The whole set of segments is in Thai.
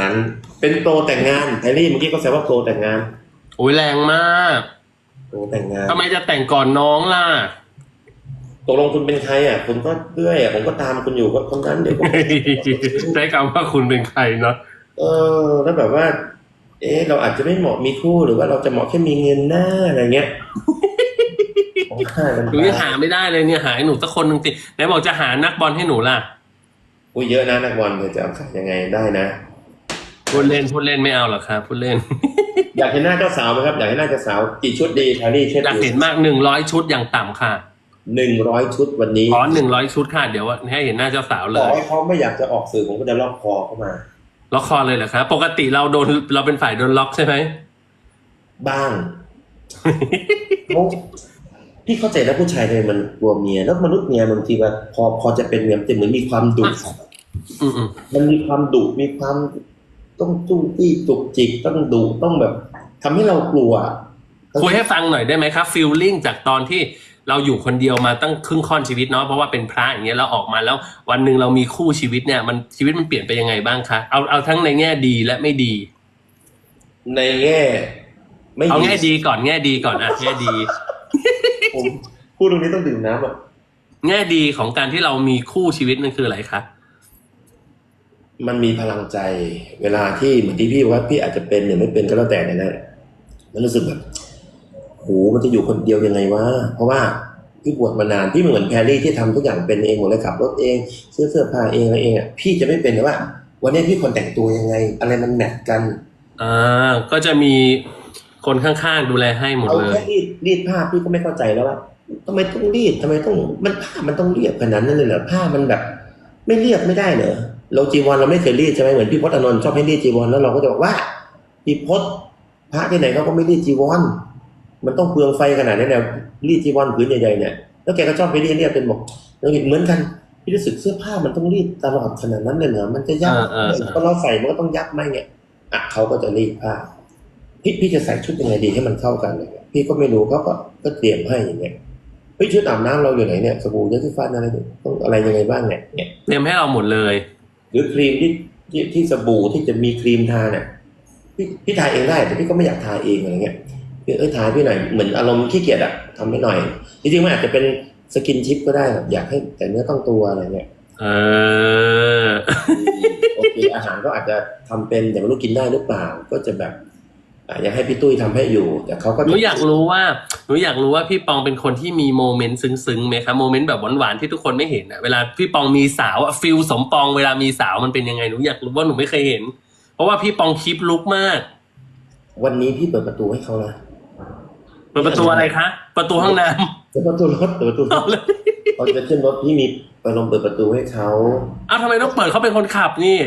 นั้น เป็นโปรแต่งงานแพรรี่เมื่อกี้ก็แซวว่าโปรแต่งงานโอ้ยแรงมากโปรแต่งงานทำไมจะแต่งก่อนน้องล่ะตกลงคุณเป็นใครอะคุณก็เรื่อยอะผมก็ตามคุณอยู่ก็คนนั้นเดี๋ยวก็ใช้คำว่าคุณเป็นใครเนาะเออ แล้วแบบว่า เอ๊ะเราอาจจะไม่เหมาะมีคู่หรือว่าเราจะเหมาะแค่มีเงินหน้าอะไรเงี้ยผมว่ามันหนูยังหาไม่ได้เลยเนี่ยหาให้หนูสักคนหนึ่งสิไหนบอกจะหานักบอลให้หนูล่ะอุ้ยเยอะนะนักบอลเธอจะเอาขายยังไงได้นะ พูดเล่นพูดเล่นไม่เอาหรอกครับพูดเล่น อยากเห็นหน้าเจ้าสาวไหมครับ อยากเห็นหน้าเจ้าสาวกี่ชุดดีแพรรี่เช่นอยากเห็นมากหนึ่งร้อยชุดอย่างต่ำค่ะหนึ่งร้อยชุดวันนี้ขอหนึ่งร้อยชุดค่ะเดี๋ยวให้เห็นหน้าเจ้าสาวเลต่อยให้เขาไม่อยากจะออกสื่อผมก็จะล็อกคอเข้ามา ล็อกคอเลยเหรอครับปกติเราโดนเราเป็นฝ่ายโดนล็อกใช่ไหมบ้างเขาพี่เข้าใจนะผู้ชายเลยมันกลัวเมียแล้วมนุษย์เมียบางทีว่าพอพอจะเป็นเมียมันจะเหมือนมีความดุอืมอืมมันมีความดุมีความ ต้องจู้จี้จุกจิกต้องดุต้องแบบทำให้เรากลัวคุยให้ฟังหน่อยได้ไหมครับฟีลลิ่งจากตอนที่เราอยู่คนเดียวมาตั้งครึ่งค่อนชีวิตเนาะเพราะว่าเป็นพระอย่างเงี้ยเราออกมาแล้ว วันหนึ่งเรามีคู่ชีวิตเนี่ย มันชีวิตมันเปลี่ยนไปยังไงบ้างคะเอาเอาทั้งในแง่ดีและไม่ดี ในแง่ ไม่เอาแง่ดีก่อนแง่ดีก่อนอะแง่ดีผมพูดตรงนี้ต้องดื่มน้ำอะแง่ดีของการที่เรามีคู่ชีวิตนั่นคืออะไรคะ มันมีพลังใจ เวลาที่เหมือนที่พี่ว่าพี่อาจจะเป็นหรือไม่เป็นก็แล้วแต่เนี่ยนะมันรู้สึกแบบโหมันจะอยู่คนเดียวยังไงวะเพราะว่าพี่บวชมานานพี่เหมือนแพรรี่ที่ทำทุกอย่างเป็นเองหมดเลยขับรถเองซื้อเสื้อผ้าเองอะไรเองอะพี่จะไม่เป็นเลยว่า วันนี้พี่ควรแต่งตัวยังไง อะไรมันแมทกันอ่าก็จะมีคนข้างๆดูแลให้หมดเอาเลยแค่รีดรีดผ้าพี่ก็ไม่เข้าใจแล้วว่าทำไมต้องรีดทำไมต้องมันผ้ามันต้องเรียบขนาดนั้นเลยเหรอผ้ามันแบบ ไม่เรียบไม่ได้เหรอ เราจีวรเราไม่เคยรีดใช่ไหมเหมือนพี่พจน์อานนท์ชอบให้รีดจีวรแล้วเราก็จะบอกว่าพี่พจน์พระที่ไหนเขาก็ไม่รีดจีวรมันต้องเปลืองไฟขนาดนั้นเนี่ยรีดจีวรผืนใหญ่ๆเนี่ยแล้วแกก็ชอบไปรีดเรียบเป็นบอกเราเห็นเหมือนกันพี่รู้สึกเสื้อผ้ามันต้องรีดตลอดขนาดนั้นเลยเหรอมันจะยับอ่าอ่าอ่าก็เราใส่มันก็ต้องยับไหมเนี่ยอะเขาก็จะรีดผ้าพี่พี่จะใส่ชุดยังไงดีให้มันเข้ากันเนี่ยพี่ก็ไม่รู้เขาก็ก็เตรียมให้อย่างเงี้ยเฮ้ยชุดอาบน้ำเราอยู่ไหนเนี่ยสบู่ยาสีฟันอะไรเนี่ยต้องอะไรยังไงบ้างเนี่ยเนี่ยเตรียมให้เราหมดเลย หรือครีมที่ที่ที่สบู่ที่จะมีครีมทาเนี่ยพี่พี่ทาเองได้แต่พี่ก็ไม่อยากทาเองอะไรเงี้ยพี่เอ้ยทาพี่หน่อยเหมือนอารมณ์ขี้เกียจอะทำให้หน่อยจริงๆมันอาจจะเป็นสกินชิปก็ได้แบบอยากให้แต่เนื้อต้องตัวอะไรเงี้ยเออโอเคอาหารก็อาจจะทำเป็นแต่ไม่รู้กินได้หรือเปล่า ก็จะแบบ อะอยากให้พี่ตุ้ยทำให้อยู่ แต่เขาก็หนูอยากรู้ว่าหนูอยากรู้ว่าพี่ปองเป็นคนที่มีโมเมนต์ซึ้งๆไหมคะโมเมนต์แบบหวานๆที่ทุกคนไม่เห็นอะเวลาพี่ปองมีสาวอะฟิลสมปองเวลามีสาวมันเป็นยังไงหนูอยากรู้ว่าหนูไม่เคยเห็น เพราะว่าพี่ปองคลิปลุกมาก วันนี้พี่เปิดประตูให้เขานะเปิดประตูอะไรคะ ประตูห้องน้เปิดประตูรถเปิดประตูำรเอาถเลยเขาจะขึ้นรถพี่มีไปลมเปิดประตูให้เขาอ้าวทำไมต้องเปิดเขาเป็นคนขับนี่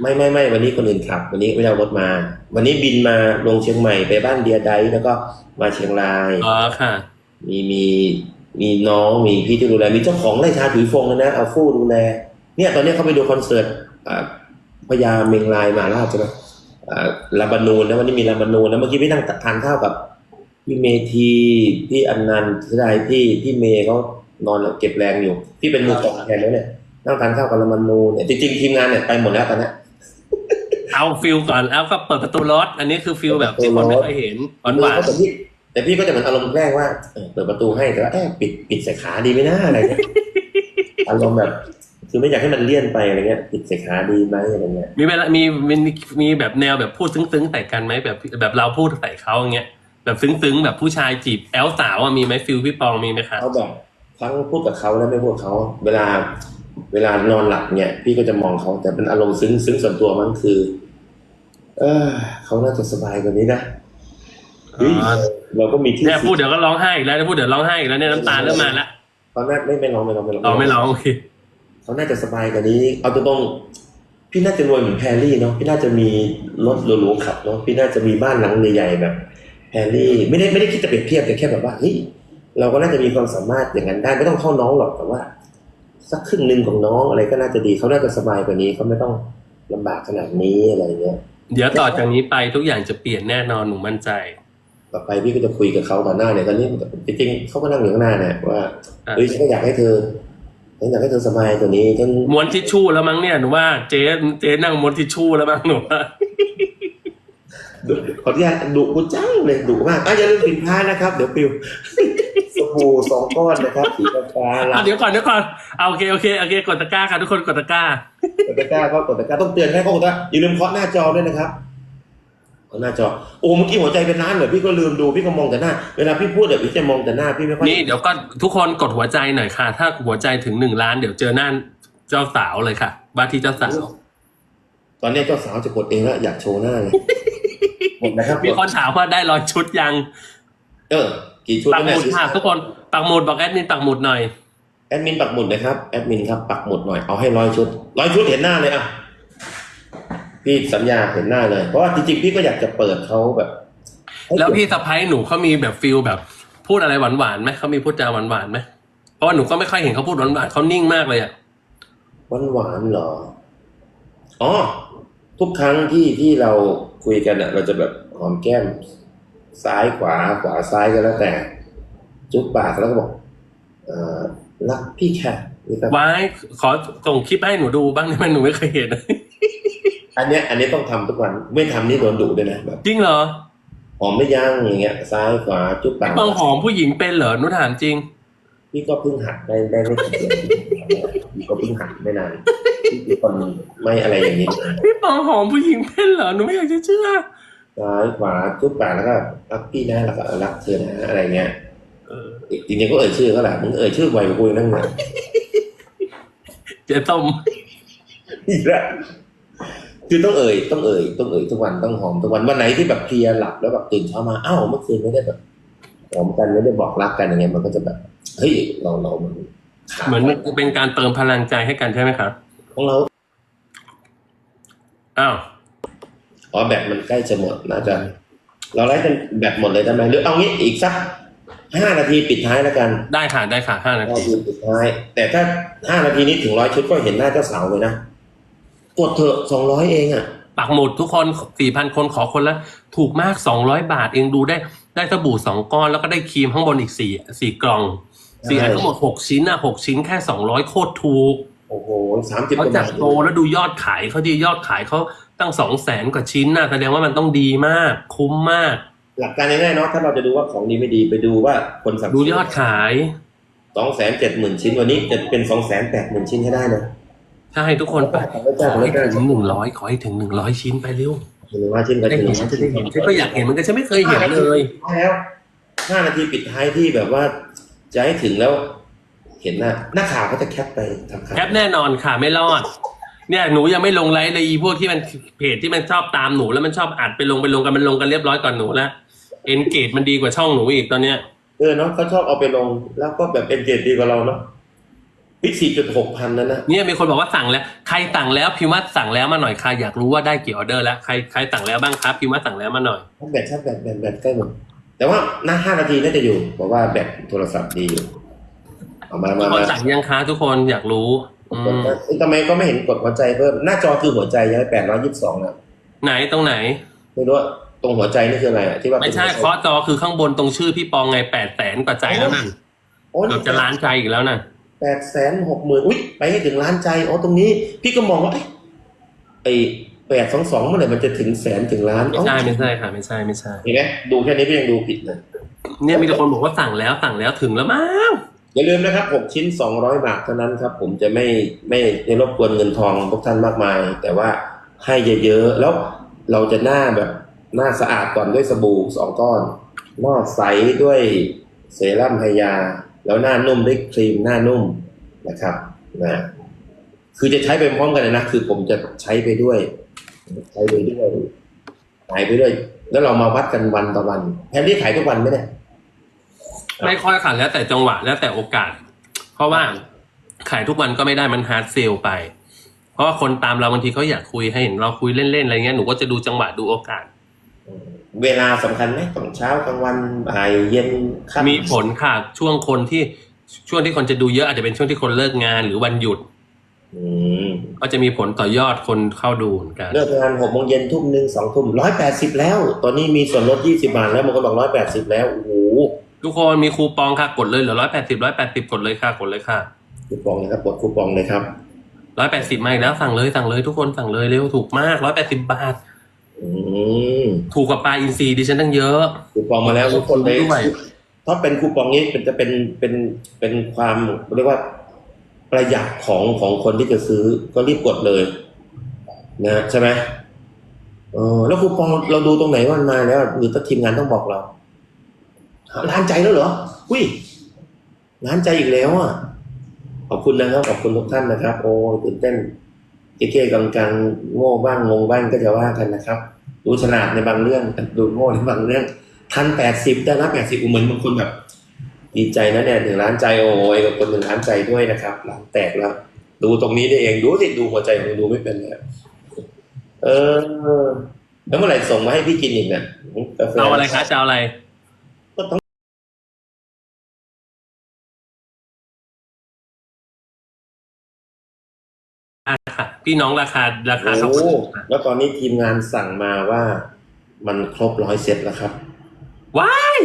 ไม่ไม่ไม่วันนี้คนอื่นขับ วันนี้ไม่ได้เอารถมา วันนี้บินมาลงเชียงใหม่ไปบ้านเดียไดแล้วก็มาเชียงรายอ๋อค่ะ มีมีมีน้องมีพี่ที่ดูแลมีเจ้าของไร่ชาถุยฟงเลยนะเอาฟู่ดูแลเนี่ยตอนนี้เขาไปดูคอนเสิร์ตอ่าพญาเมงลายมาราชใช่ไหมอ่าลาบานูนนะวันนี้มีลาบานูนแล้วเมื่อกี้พี่นั่งทานข้าวกับพี่เมทีพี่อันนันต์เสียดายพี่พี่เมย์เขานอนเก็บแรงอยู่พี่เป็นมือกลองแทนแล้วเนี่ยนั่งทานข้าวกับลาบานูนเนี่ยจริงๆทีมงานเนี่ยไปหมดแล้วตอนเนี้ย เอาฟิลก่อนแล้วก็เปิดประตูรถอันนี้คือฟิลแบบที่คนไม่เคยเห็นหวานหวานแต่พี่แต่พี่ก็จะเหมือนอารมณ์แกล้งว่าเออเปิดประตูให้แต่ว่าเอ๊ะปิดปิดใส่ขาดีไหมนะอะไรเงี้ยอารมณ์แบบคือไม่อยากให้มันเลี่ยนไปอะไรเงี้ยปิดใส่ขาดีไหมอะไรเงี้ยมีเวลามีมีมีแบบแนวแบบพูดซึ้งๆใส่กันไหมแบบแบบเราพูดใส่เขาอย่างเงี้ยแบบซึ้งๆแบบผู้ชายจีบแอลสาวอะมีไหมฟิลพี่ปองมีไหมคะเขาแบบทั้งพูดกับเขาและไม่พูดกับเขาเวลาเวลานอนหลับเนี่ย พี่ก็จะมองเขาแต่เป็นอารมณ์ซึ้งซึ้งส่วนตัวมันคือ เออเขาน่าจะสบายกว่านี้นะเฮ้ยอ๋อเราก็มีที่เนี่ยพูดเดี๋ยวก็ร้องไห้อีกแล้วพูดเดี๋ยวร้องไห้อีกแล้วเนี่ยน้ำตาเริ่มมาละตอนแรกไม่ไม่ร้องไม่ร้องไม่ร้องอ๋อไม่ร้องโอเคเขาน่าจะสบายกว่านี้ เอาตรงๆพี่น่าจะรวยเหมือนแพรรี่เนาะพี่น่าจะมีรถหรูๆขับเนาะพี่น่าจะมีบ้านหลังใหญ่ๆแบบแพรรี่ไม่ได้ไม่ได้คิดจะเปรียบเทียบแต่แค่แบบว่าเฮ้ยเราก็น่าจะมีความสามารถอย่างนั้นได้ไม่ต้องเข้าน้องหรอกแต่ว่า สักครึ่งหนึ่งของน้องอะไรก็น่าจะดีเขาน่าจะสบายกว่านี้เขาไม่ต้องลำบากขนาดนี้อะไรเงี้ย เดี๋ยวต่อจากนี้ไปทุกอย่างจะเปลี่ยนแน่นอนหนูมั่นใจ ต่อไปพี่ก็จะคุยกับเขาต่อหน้าเนี่ยตอนนี้จริงๆเขาก็นั่งอยู่ข้างหน้าเนี่ยว่าอะเฮ้ยฉันก็อยากให้เธอฉันอยากให้เธอสบายตัวนี้ฉันม้วนทิชชู่แล้วมั้งเนี่ยหนูว่าเจ๊เจ๊นั่งม้วนทิชชู่แล้วมั้งหนูว่าดุขออนุญาตดุกูจังเลยดุมากอะอย่าลืมสินค้านะครับ เดี๋ยวปิวสบู่สองก้อนนะครับสีฟ้าๆอะลายเดี๋ยวก่อนเดี๋ยวก่อนเอาโอเคโอเคโอเคกดตะกร้าค่ะทุกคนกดตะกร้า กดตะกร้าก็กดตะกร้าต้องเตือนให้เขากดตะกร้าอย่าลืมเคาะหน้าจอด้วยนะครับเคาะหน้าจอโอ้เมื่อกี้หัวใจเป็นล้านเหรอพี่ก็ลืมดูพี่ก็มองแต่หน้า เวลาพี่พูดเดี๋ยวพี่จะมองแต่หน้าพี่ไม่ค่อยนี่เดี๋ยวก็ทุกคนกดหัวใจหน่อยค่ะ ถ้าหัวใจถึงหนึ่งล้านเดี๋ยวเจอหน้าเจ้าสาวเลยค่ะว่าที่เจ้าสาวตอนนี้เจ้าสาวจะกดเองแล้วอยากโชว์หน้าเลยหมดนะครับมีคนถามว่าได้ร้อยชุดยัง เออ กี่ชุดปักแล้วหเนี่ยมุดค่ะทุกคนปักหมุดบอกแอดมินปักหมุดหน่อย แอดมินปักหมุดนะครับแอดมินครับปักหมุดหน่อยเอาให้ร้อยชุดร้อยชุดเห็นหน้าเลยอะพี่สัญญาเห็นหน้าเลย เพราะว่าจริงๆพี่ก็อยากจะเปิดเขาแบบให้แล้วเกิดพี่สะพ้ายหนูเขามีแบบฟิลแบบ พูดอะไรหวานๆไหมเขามีพูดจาหวานๆไหมเพราะว่าหนูก็ไม่ค่อยเห็นเขาพูดหวานๆเขานิ่งมากเลยอะหวานหวานๆเหรออ๋อทุกครั้งที่ที่เราคุยกันอะ เราจะแบบหอมแก้ม ซ้ายขวาขวาซ้ายก็แล้วแต่ จุ๊บปากแล้วก็บอกเอ่อ รักพี่แค่นี่ครับไว้ขอส่งคลิปให้หนูดูบ้างได้ไหมหนูไม่เคยเห็น อันเนี้ยอันนี้ต้องทำทุกวันไม่ทำนี่โดนดุด้วยนะแบบจริงเหรอหอมไม่ยั้งอย่างเงี้ยซ้ายขวาจุ๊บปากบางหอมผู้หญิงเป็นเหรอหนูถามจริง พี่ก็เพิ่งหัดได้ได้ไม่กี่เดือนพี่ก็เพิ่งหัดไม่นานพี่เป็นคนไม่อะไรอย่างนี้พี่ปองหอมผู้หญิงเป็นเหรอหนูไม่อยากจะเชื่อซ้ายขวาจุ๊บปากแล้วก็รักพี่นะแล้วก็รักเธอนะอะไรเงี้ยเออ จริงๆก็เอ่ยชื่อเขาแหละมึงเอ่ยชื่อบ่อยกว่ากูอีกนั่งหนาเจ๊ต้มอีกแล้วคือต้องเอ่ยต้องเอ่ยต้องเอ่ยทุกวันต้องหอมทุกวันวันไหนที่แบบเพลียหลับแล้วแบบตื่นเช้ามาอ้าวเมื่อคืนไม่ได้แบบหอมกันไม่ได้บอกรักกันอย่างเงี้ยมันก็จะแบบเฮ้ยเราเรามันขาดเหมือนเป็นการเติมพลังใจให้กันใช่ไหมครับของเราอ้าวอ๋อแบตมันใกล้จะหมดน่าจะเราไล่กันแบตหมดเลยได้ไหมหรือเอางี้อีกสัก ห้านาทีปิดท้ายแล้วกันได้ค่ะได้ค่ะห้านาห้านาทีทีปิดท้าย แต่ถ้าห้านาทีนี้ถึงร้อยชุดก็เห็นหน้าเจ้าสาวเลยนะ กดเถอะสองร้อยเองอะ ปักหมุดทุกคนสี่พันคนขอคนละถูกมากสองร้อยบาทเองดูได้ ได้สบู่สองก้อนแล้วก็ได้ครีมข้างบนอีกสี่สี่กล่องสี่อันทั้งหมดหกชิ้นอะหกชิ้นแค่สองร้อยโคตรถูกโอ้โหสามสิบเขากว่าจับาดทโตแล้วดูยอดขายเขาดียอดขายเขาตั้งสองแสนกว่าชิ้นน่ะแสดงว่ามันต้องดีมาก คุ้มมาก หลักการง่ายๆเนาะถ้าเราจะดูว่าของดีไม่ดีไปดูว่าคนสั่งดูยอดขายสองแสนเจ็ดหมื่นชิ้นวันนี้จะเป็นสองแสนแปดหมื่นชิ้นให้ได้นะใช่ทุกคนไปขอให้ขเจ้าอขอให้ให้เจ้าถึงหนึ่งร้อยขอให้ถึงหนึ่งร้อยชิ้นไปเร็วหนึ่งร้อยชิ้นก็ได้จะหเห็นึ่นงร้อยจะชิ้ได้นเห็นฉันก็อยากเห็นเหมันก็ฉันไม่เคยเห็นเลยแล้วห้านาทีปิดท้ายที่แบบว่าจะให้ถึงแล้ว เห็นหน้าหน้าข่าวเขาจะแคปไปทำข่าวแคปแน่นอนค่ะไม่รอดเนี่ยหนูยังไม่ลงไลฟ์เลยอีพวกที่มันเพจที่มันชอบตามหนูแล้วมันชอบอัดไปลงไปลงกันมันลงกันเรียบร้อยก่อนหนูแล้ว เอนเกจมันดีกว่าช่องหนูอีกตอนเนี้ย เออเนาะเขาชอบเอาไปลง แล้วก็แบบเอ็นเกจดีกว่าเราเนาะพิกสี่จุดหกพันนั่นนะเนี่ยมีคนบอกว่าสั่งแล้ว ใครสั่งแล้วพิมพ์ว่าสั่งแล้วมาหน่อยค่ะอยากรู้ว่าได้กี่ออเดอร์แล้วใครใครสั่งแล้วบ้างครับพิมพ์ว่าสั่งแล้วมาหน่อยแบตชาร์จแบตแบตแบตใกล้หมดแต่ว่าหน้าห้านาทีน่าจะอยู่เพราะว่าแบตโทรศัพท์ดีอยู่เอามาทุมากคนมาสั่งยังคะทุกคนอยากรู้อืมเอ้ยทำไมก็ไม่เห็นกดหัวใจเพิ่มหน้าจอคือหัวใจยังแปดร้อยยี่สิบสองนะไหนตรงไหนไม่ไม่รู้ว่า ตรงหัวใจนี่คืออะไรอะที่ว่าไม่ใช่ป็นหัวเคาะจอคือข้างบนตรงชื่อพี่ปองไงแปดแสนกว่าใจแล้วนั่นโอ้เกือบจะล้านใจอีกแล้วน่ะแปดแสนหกหมื่นอุ้ยไปให้ถึงล้านใจอ๋อตรงนี้ พี่ก็มองว่าเอ้ยไอแปดสองสองเมื่อไหร่มันจะถึงแสนถึงล้านไม่ใช่ไม่ใช่ค่ะ ไม่ใช่ไม่ใช่เห็นไหมดูแค่นี้ก็ยังดูผิดเลยเนี่ยมีแต่คนบอกว่าสั่งแล้วสั่งแล้วถึงแล้วมั้งอย่าลืมนะครับหกชิ้นสองร้อยบาทเท่านั้นครับ ผมจะไม่ไม่ไม่รบกวนเงินทองพวกท่านมากมาย แต่ว่าให้เยอะๆแล้วเราจะหน้าแบบ หน้าสะอาดก่อนด้วยสบู่สองก้อน หน้าใสด้วยเซรั่มไฮยา แล้วหน้านุ่มด้วยครีมหน้านุ่มนะครับนะคือจะใช้ไปพร้อมกันนะคือผมจะใช้ไปด้วย ใช้ไปด้วยขายไปด้วย แล้วเรามาวัดกันวันต่อวันแพนที่ขายทุกวันไหมเนี่ยไม่ค่อยค่ะแล้วแต่จังหวะแล้วแต่โอกาส เพราะว่าขายทุกวันก็ไม่ได้มันฮาร์ดเซลไป เพราะว่าคนตามเราบางทีเขาอยากคุยให้เห็นเราคุยเล่นๆอะไรเงี้ยหนูก็จะดูจังหวะดูโอกาส เวลาสำคัญไหมตอนเช้ากลางวันบ่ายเย็นค่ำมีผลค่ะ ช่วงคนที่ช่วงที่คนจะดูเยอะอาจจะเป็นช่วงที่คนเลิกงานหรือวันหยุดอืมก็จะมีผลต่อยอดคนเข้าดูเหมือนกันเลิกงานหกโมงเย็นทุ่มหนึ่งสองทุ่มร้อยแปดสิบแล้ว ตอนนี้มีส่วนลดยี่สิบาทแล้วบางคนบอกร้อยแปดสิบแล้วโอ้โหทุกคนมีคูปองค่ะกดเลยเหลือร้อยแปดสิบร้อยแปดสิบกดเลยค่ะกดเลยค่ะ คูปองนะครับกดคูปองเลยครับร้อยแปดสิบมาอีกแล้วสั่งเลยสั่งเลยทุกคนสั่งเลยเร็วถูกมากร้อยแปดสิบบาท อืมถูกกว่าปลาอินทรีดิฉันตั้งเยอะ คูปองมาแล้วทุกคนเลยด้วย ถ้าเป็นคูปองนี้เป็นจะเป็นเป็นเป็นความเรียกว่าประหยัดของของคนที่จะซื้อก็รีบกดเลย นะใช่ไหมเออแล้วคูปองเราดูตรงไหนว่ามันมาแล้วหรือถ้าทีมงานต้องบอกเราร้านใจแล้วเหรออุ้ยร้านใจอีกแล้วอะขอบคุณนะครับขอบคุณทุกท่านนะครับ โอ้ตื่นเต้น เก้ๆกำกังโง่บ้างงงบ้างก็จะว่ากันนะครับดูฉลาดในบางเรื่องดูโง่ในบางเรื่องทันแปดสิบได้รับแปดสิบเหมือนบางคนแบบดีใจนะเนี่ยถึงล้านใจโอ้ยกับคนหนึ่งล้านใจด้วยนะครับหลังแตกแล้ว ดูตรงนี้ได้เองดูสิดูหัวใจผมดูไม่เป็นเลยเออ แล้วเมื่อไหร่ส่งมาให้พี่กินอีกเนี่ยเอาอะไรคะจะเอาอะไร พี่น้องราคาราคาเท่าโอ้กันแล้วตอนนี้ทีมงานสั่งมาว่ามันครบร้อยเซตแล้วครับ ว้าย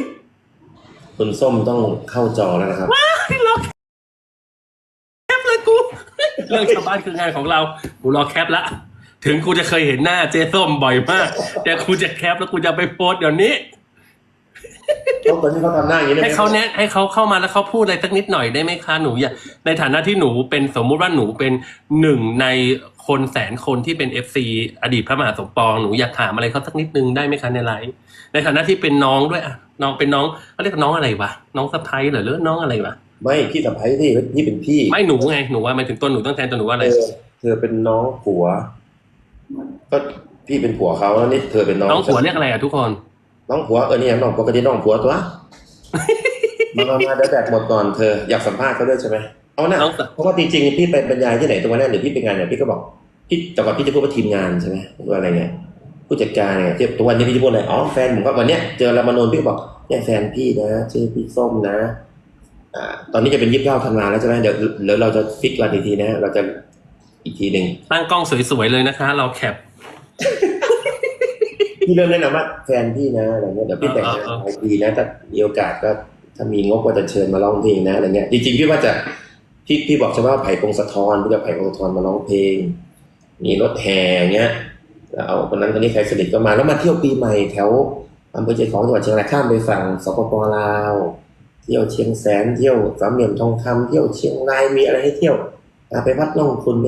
คุณส้มต้องเข้าจอแล้วนะครับรอแคปเลยกู เรื่องชาวบ้านคืองานของเรา กูรอแคปละ ถึงกูจะเคยเห็นหน้าเจ๊ส้มบ่อยมาก แต่กูจะแคปแล้วกูจะไปโพสต์เดี๋ยวนี้เขาตอนนี้เขาทำหน้าอย่างนี้ได้ไหมให้เขาแนะให้เขาเข้ามาแล้วเขาพูดอะไรสักนิดหน่อยได้ไหมคะหนูอยากในฐานะที่หนูเป็นสมมุติว่าหนูเป็นหนึ่งใน คนแสนคนที่เป็นเอฟซีอดีตพระมหาสมปองหนูอยากถามอะไรเขาสักนิดนึงได้ไหมคะในไลฟ์ในฐานะที่เป็นน้องด้วยอะน้องเป็นน้องเขาเรียกน้องอะไรวะน้องสะพ้ายเหรอหรือน้องอะไรวะไม่พี่สะพ้ายที่พี่เป็นพี่ไม่หนูไงหนูว่าหมายถึงตัวหนูต้องแทนตัวหนูว่าอะไรเธอเธอเป็นน้องผัว ก็พี่เป็นผัวเขาแล้วนี่เธอเป็นน้องน้องผัวฉันเรียกอะไรอะทุกคน น้องผัวเออนี่น้องปกติน้องผัวตัวมามามาเดี๋ยวแบกหมดก่อนเธออยากสัมภาษณ์เขาด้วยใช่ไหม เอานะน้องสะเพราะว่าจริงๆพี่ไปบรรยายที่ไหนตรงนั้นหรือพี่ไปงานเนี่ยพี่ก็บอกพี่แต่ก่อนพี่จะพูดว่าทีมงานใช่ไหมหรือว่าอะไรเงี้ยผู้จัดการเนี่ยที่ตัววันนี้พี่จะพูดอะไรอ๋อแฟนผมก็วันเนี้ยเจอรามานนท์พี่ก็บอกเนี่ยแฟนพี่นะชื่อพี่ส้มนะอ่าตอนนี้จะเป็นยี่สิบเก้าธันวาแล้วใช่ไหมเดี๋ยวเดี๋ยวเราจะฟิกวันอีกทีนะเราจะอีกทีหนึ่งตั้งกล้องสวยๆเลยนะคะ เราแคปพี่เริ่มแนะนำว่าแฟนพี่นะอะไรเงี้ยเดี๋ยวพี่แต่งงานเออเออหลายปีนะถ้ามีโอกาสก็ถ้ามีงบก็จะเชิญมาร้องเพลงนะอะไรเงี้ยจริงๆพี่ว่าจะ พี่พี่บอกใช่ว่าไผ่พงศธรพี่จะไผ่พงศธรมาร้องเพลง มีรถแห่เงี้ยแล้วเอาคนนั้นคนนี้ใครสนิทก็มาแล้วมาเที่ยวปีใหม่แถวอำเภอเชียงของจังหวัดเชียงรายข้ามไปฝั่งสปปลาว เที่ยวเชียงแสนเที่ยวสามเหลี่ยมทองคำเที่ยวเชียงรายมีอะไรให้เที่ยวอะไปวัดล่องคุณไป